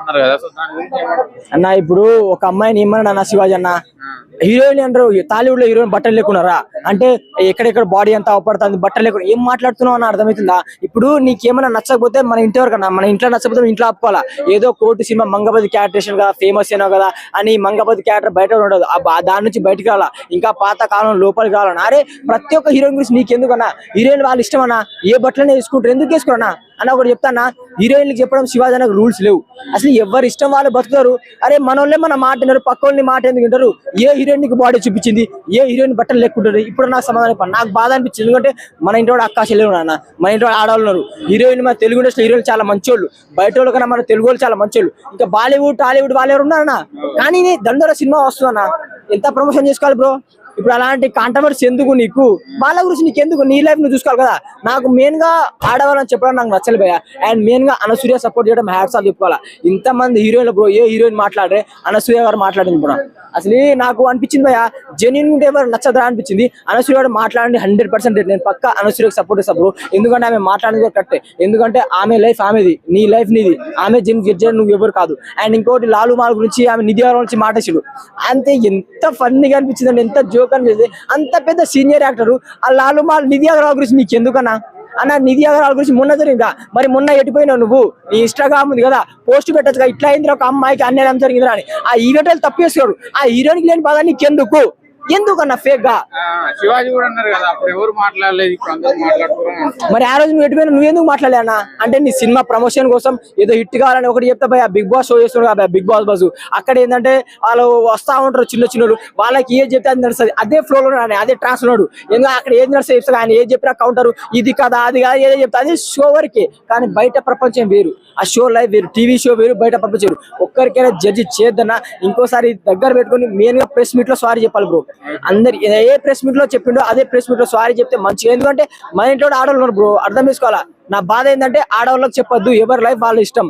ఉన్నారు కదా సో అన్న ఇప్పుడు ఒక అమ్మాయిని ఏమన్నా అన్న శివాజీ అన్న? హీరోయిన్ అంటారు టాలీవుడ్లో హీరోయిన్ బట్టలు లేకున్నారా? అంటే ఎక్కడెక్కడ బాడీ అంతా అవపడుతుంది బట్టలు లేకుండా ఏం మాట్లాడుతున్నావు అని అర్థమవుతుందా? ఇప్పుడు నీకేమైనా నచ్చకపోతే మన ఇంటి వరకు అన్న మన ఇంట్లో నచ్చకపోతే ఇంట్లో ఆపుకోవాలా? ఏదో కోర్టు సినిమా మంగపతి క్యారెక్టరేషన్ కదా ఫేమస్ అయినా కదా అని మంగపతి క్యారెక్టర్ బయట ఉండదు. దాని నుంచి బయటకు రావాలా? ఇంకా పాత కాలం లోపలికి రావాలన్నా? అరే ప్రతి ఒక్క హీరోయిన్ గురించి నీకెందుకన్నా? హీరోయిన్ వాళ్ళు ఇష్టమన్నా ఏ బట్టలనే వేసుకుంటారు ఎందుకు వేసుకోరన్నా అన్న ఒకటి చెప్తానా హీరోయిన్లకు చెప్పడం శివాజీ అన్నకు రూల్స్ లేవు. అసలు ఎవరి ఇష్టం వాళ్ళు బతుకుతారు? అరే మనోళ్ళే మన మాట వినరు పక్కోళ్ళని మాట ఎందుకు వింటారు? ఏ హీరోయిన్ బాడీ చూపించింది? ఏ హీరోయిన్ బట్టలు లేకుంటారు ఇప్పుడు నాకు సమాధానం నాకు బాధ అనిపించింది. ఎందుకంటే మన ఇంటి వాడు అక్కా చెల్లెలు నాన్న మన ఇంటి వాడు ఆడవాళ్ళు ఉన్నారు. హీరోయిన్ మన తెలుగు ఇండస్ట్రీ హీరోయిన్ చాలా మంచోళ్ళు. బయట వాళ్ళు కన్నా మన తెలుగు వాళ్ళు చాలా మంచోళ్ళు. ఇంకా బాలీవుడ్ టాలీవుడ్ వాళ్ళు ఎవరు ఉన్నారన్నా కానీ దండోర సినిమా వస్తుందన్నా. ఎంత ప్రమోషన్ చేసుకోవాలి బ్రో ఇప్పుడు అలాంటి కాంట్రవర్సీ ఎందుకు నీకు? వాళ్ళ గురించి నీకు ఎందుకు? నీ లైఫ్ నువ్వు చూసుకోవాలి కదా. నాకు మెయిన్గా ఆడవాళ్ళని చెప్పడం నాకు నచ్చలేదు భయ అండ్ మెయిన్గా అనసూయ సపోర్ట్ చేయడం హ్యాట్స్ ఆఫ్ చెప్పుకోవాలా. ఇంతమంది హీరోయిన్లు బ్రో ఏ హీరోయిన్ మాట్లాడరే? అనసూయ గారు మాట్లాడింది బ్రో అసలు నాకు అనిపించింది భయ జెన్యున్ ఉంటే ఎవరు నచ్చదురా అనిపించింది. అనసూయ గారు మాట్లాడండి హండ్రెడ్ పర్సెంట్ నేను పక్క అనసూయకు సపోర్ట్ చేస్తా బ్రో ఎందుకంటే ఆమె మాట్లాడింది కరెక్టే ఎందుకంటే ఆమె లైఫ్ ఆమెది నీ లైఫ్ నీది. ఆమె జిమ్ గిర్జన్ నువ్వు ఎవరు కాదు. అండ్ ఇంకోటి లాలు మాల గురించి ఆమె నిధి గారి గురించి మాటేసాడు అంతే ఎంత ఫన్నీగా అనిపించింది ఎంత ఎంత జోక్ అనిపించింది అంత పెద్ద సీనియర్ యాక్టర్ ఆ లాలు మా నిధి అగర్వాల్ గురించి నీకు ఎందుకన్నా అన్న నిధి అగర్వాల్ గురించి మొన్న జరిగిందా? మరి మొన్న ఎటుపోయినావు నువ్వు? నీ ఇన్స్టాగ్రామ్ ఉంది కదా పోస్ట్ పెట్టచ్చు ఇట్లా అయింది ఒక అమ్మాయికి అన్యాయం జరిగిందా అని. ఆ ఈవెంట్ తప్పు చేస్తున్నాడు. ఆ హీరోయిన్కి లేని బాధ నీకెందుకు? ఎందుకన్నా ఫేక్గా? శివాజీ కూడా అన్నారు కదా అప్పుడు ఎవరు మాట్లాడలేదు ఇప్పుడు అందరూ మాట్లాడుతున్నారు మరి ఆ రోజు నువ్వు ఎటుపోయినా నువ్వు ఎందుకు మాట్లాడానా అంటే నీ సినిమా ప్రమోషన్ కోసం ఏదో హిట్ కావాలని ఒకటి చెప్తా భయ బిగ్ బాస్ షో చేస్తున్నాడు కదా బిగ్ బాస్ బస్ అక్కడ ఏంటంటే వాళ్ళు వస్తా ఉంటారు చిన్న చిన్నలు వాళ్ళకి ఏది చెప్తే అది నడుస్తుంది. అదే ఫ్లోలో ఉన్నాడు అదే ట్రాన్స్ ఉన్నాడు ఎందుకంటే అక్కడ ఏది నడుస్తుంది చెప్తా ఆయన ఏది చెప్పినా కౌంటర్ ఇది కదా అది కదా ఏదో చెప్తా అది షో వరకే. కానీ బయట ప్రపంచం వేరు. ఆ షో లైవ్ వేరు టీవీ షో వేరు బయట ప్రపంచం వేరు. ఒక్కరికైనా జడ్జి చేద్దన్నా ఇంకోసారి దగ్గర పెట్టుకొని మెయిన్గా ప్రెస్ మీట్లో సారీ చెప్పాలి బ్రో అందరి ఏ ప్రెస్ మీట్లో చెప్పిండో అదే ప్రెస్ మీట్లో సారీ చెప్తే మంచిగా. ఎందుకంటే మన ఇంట్లో కూడా ఆడవాళ్ళు ఉన్నారు బ్రో అర్థం చేసుకోవాలా? నా బాధ ఏంటంటే ఆడవాళ్ళకి చెప్పొద్దు ఎవరి లైఫ్ వాళ్ళ ఇష్టం.